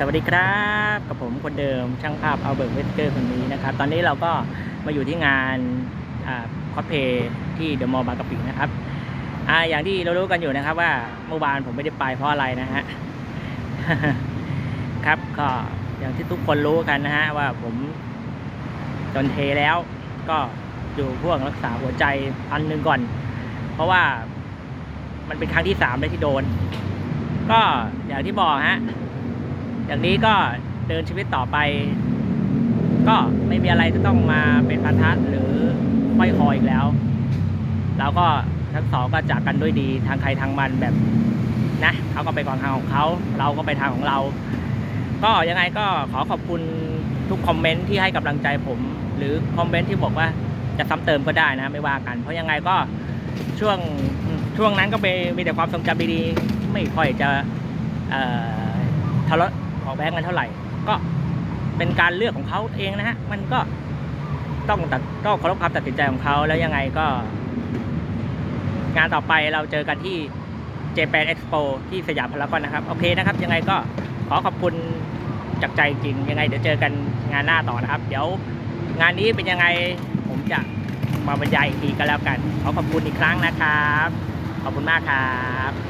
สวัสดีครับกับผมคนเดิมช่างภาพเอาเบิร์กเวสเกอร์คนนี้นะครับ ตอนนี้เราก็มาอยู่ที่งานคอสเพย์ที่เดอะมอลล์บางกะปินะครับออย่างที่เรารู้กันอยู่นะครับ ว่าเมื่อวานผมไม่ได้ไปเพราะอะไรนะฮะครับก็อย่างที่ทุกคนรู้กันนะฮะว่าผมจนเทแล้ว ก็อยู่พวกรักษาหัวใจพันหนึ่งก่อน เพราะว่ามันเป็นครั้งที่สามเลยที่โดน ก็อย่างที่บอกฮะ อย่างนี้ก็เดินชีวิตต่อไป ก็ไม่มีอะไรจะต้องมาเป็นพันธะหรือห้อยคออีกแล้วแล้วก็ทั้งสองก็จากกันด้วยดีทางใครทางมันแบบนะเขาก็ไปก่อนทางของเขา เราก็ไปทางของเรา ก็ยังไงก็ขอขอบคุณทุกคอมเมนต์ที่ให้กำลังใจผม หรือคอมเมนต์ที่บอกว่าจะซ้ำเติมก็ได้นะไม่ว่ากัน เพราะยังไงก็ช่วงช่วงนั้นก็มีมีแต่ความทรงจำดีๆ ไม่ค่อยจะเอ่อทะเลาะ เบาะแว้งกันเท่าไหร่ ก็เป็นการเลือกของเขาเองนะฮะ มันก็ต้องตัดต้องเคารพความตัดสินใจของเขาแล้วยังไงก็ งานต่อไปเราเจอกันที่ Japan Expo ที่สยามพารากอนนะครับ โอเคนะครับ ยังไงก็ขอขอบคุณจากใจจริง ยังไงเดี๋ยวเจอกันงานหน้าต่อนะครับ เดี๋ยวงานนี้เป็นยังไงผมจะมาบรรยายอีกทีก็แล้วกัน ขอขอบคุณอีกครั้งนะครับ ขอบคุณมากครับ